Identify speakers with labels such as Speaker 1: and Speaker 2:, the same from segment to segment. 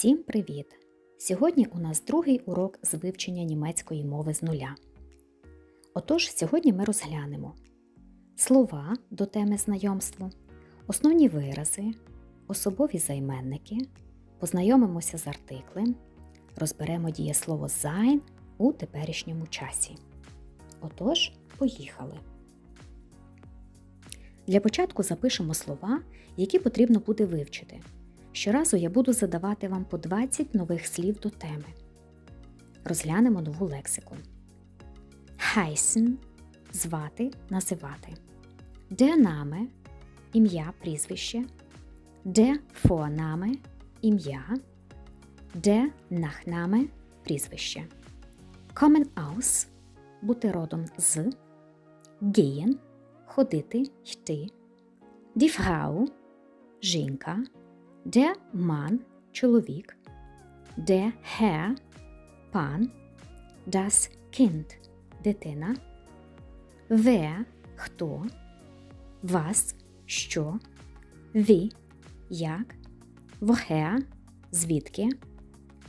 Speaker 1: Всім привіт! Сьогодні у нас другий урок з вивчення німецької мови з нуля. Отож, сьогодні ми розглянемо слова до теми знайомства, основні вирази, особові займенники, познайомимося з артиклем, розберемо дієслово sein у теперішньому часі. Отож, поїхали! Для початку запишемо слова, які потрібно буде вивчити. Щоразу я буду задавати вам по 20 нових слів до теми. Розглянемо нову лексику. Heißen – звати, називати. Der Name – ім'я, прізвище. Der Vorname – ім'я. Der Nachname – прізвище. Kommen aus – бути родом з. Gehen – ходити, йти. Die Frau – жінка. Der Mann – чоловік, der Herr – пан, das Kind – дитина, wer – хто, was – що, wie – як, woher – звідки,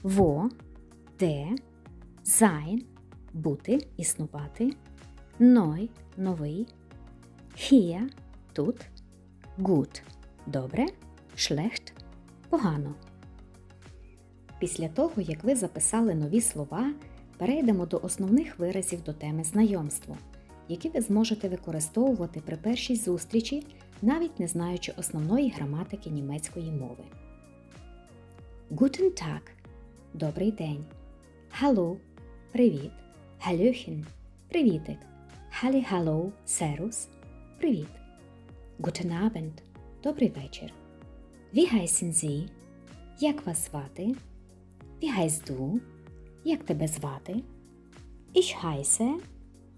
Speaker 1: wo – де, sein – бути, існувати, neu – новий, hier – тут, gut – добре, schlecht – погано. Після того, як ви записали нові слова, перейдемо до основних виразів до теми знайомства, які ви зможете використовувати при першій зустрічі, навіть не знаючи основної граматики німецької мови. Guten Tag – Добрий день. Hallo – Привіт. Hallöchen – Привітик. Halli Hallo – Серус – Привіт. Guten Abend – Добрий вечір. Heißen Sie? Як вас звати? Heißt du? Як тебе звати? Ich heiße.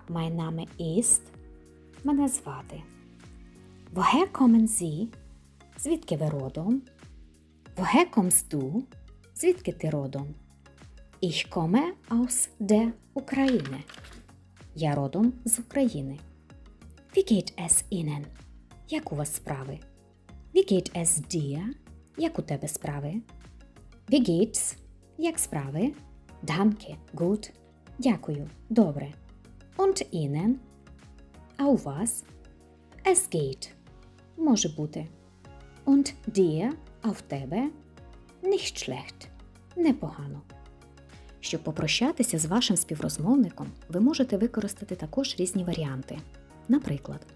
Speaker 1: Mein Name ist. Мене звати. Woher kommen? Звідки ви родом? Woher kommst? Звідки ти родом? Ich komme aus der Ukraine. Я родом з України. Wie geht es? Як у вас справи? Wie geht es dir? Як у тебе справи? Wie geht's? Як справи? Danke, gut. Дякую, добре. Und Ihnen? А у вас? Es geht. Може бути. Und dir? А в тебе? Nicht schlecht. Непогано. Щоб попрощатися з вашим співрозмовником, ви можете використати також різні варіанти. Наприклад,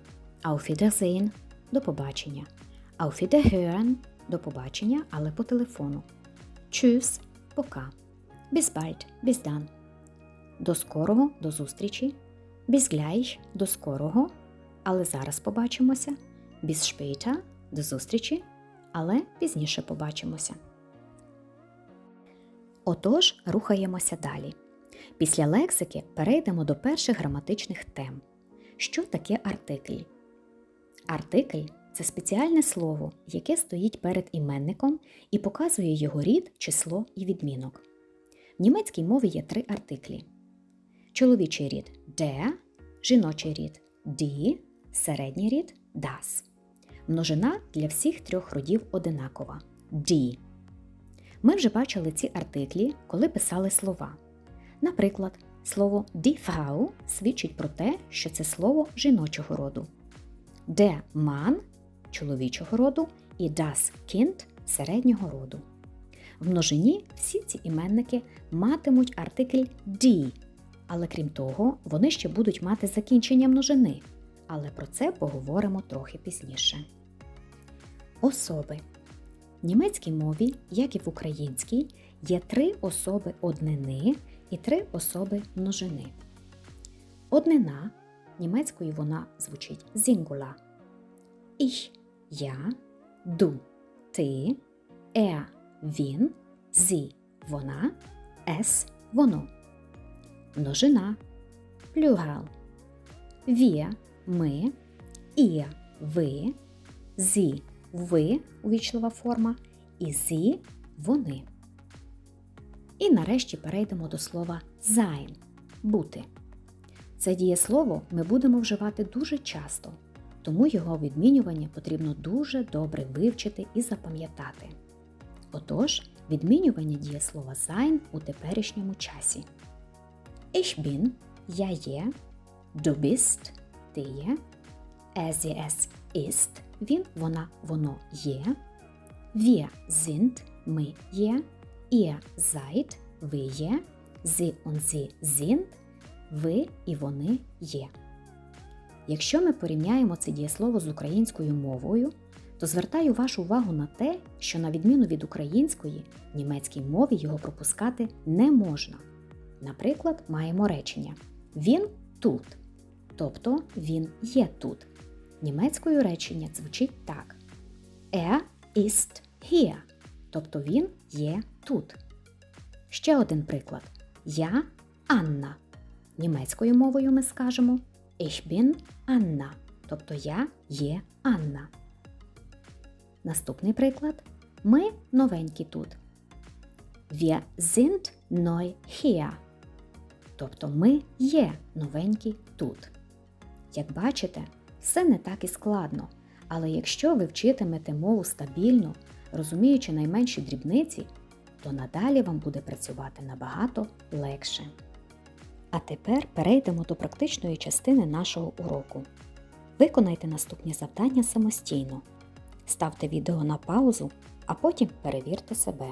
Speaker 1: Auf Wiedersehen – до побачення. Auf Wiederhören – до побачення, але по телефону. Tschüss – пока. Bis bald – bis dann. До скорого – до зустрічі. Bis gleich – до скорого, але зараз побачимося. Bis später – до зустрічі, але пізніше побачимося. Отож, рухаємося далі. Після лексики перейдемо до перших граматичних тем. Що таке артикль? Артикль це спеціальне слово, яке стоїть перед іменником і показує його рід, число і відмінок. В німецькій мові є три артиклі: чоловічий рід der, жіночий рід die, середній рід das. Множина для всіх трьох родів одинакова die. Ми вже бачили ці артиклі, коли писали слова. Наприклад, слово die Frau свідчить про те, що це слово жіночого роду. Der Mann чоловічого роду і das Kind середнього роду. В множині всі ці іменники матимуть артикль die, але крім того, вони ще будуть мати закінчення множини. Але про це поговоримо трохи пізніше. Особи. В німецькій мові, як і в українській, є три особи однини і три особи множини. Однина німецькою вона звучить Singular. Ich – я, du – ти, er – він, sie – вона, es – воно. Множина плюрал. Wir – ми, ihr – ви, sie – ви увічлива форма і sie – вони. І нарешті перейдемо до слова sein – бути. Це дієслово ми будемо вживати дуже часто, тому його відмінювання потрібно дуже добре вивчити і запам'ятати. Отож, Відмінювання дієслова sein у теперішньому часі. Ich bin – я є, du bist – ти є, er, sie, es ist – він, вона, воно є, wir sind – ми є, ihr seid – ви є, sie und sie sind – ви і вони є. Якщо ми порівняємо це дієслово з українською мовою, то звертаю вашу увагу на те, що на відміну від української, в німецькій мові його пропускати не можна. Наприклад, маємо речення Він тут, тобто він є тут. Німецькою речення звучить так: Er ist hier, тобто він є тут. Ще один приклад. Я Анна. Німецькою мовою ми скажемо Ich bin Anna, тобто я є Анна. Наступний приклад. Ми новенькі тут. Wir sind neu hier. Тобто ми є новенькі тут. Як бачите, все не так і складно, але якщо ви вчитимете мову стабільно, розуміючи найменші дрібниці, то надалі вам буде працювати набагато легше. А тепер перейдемо до практичної частини нашого уроку. Виконайте наступні завдання самостійно. Ставте відео на паузу, а потім перевірте себе.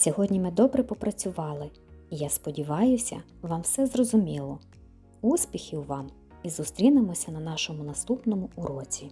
Speaker 1: Сьогодні ми добре попрацювали, і я сподіваюся, вам все зрозуміло. Успіхів вам і зустрінемося на нашому наступному уроці.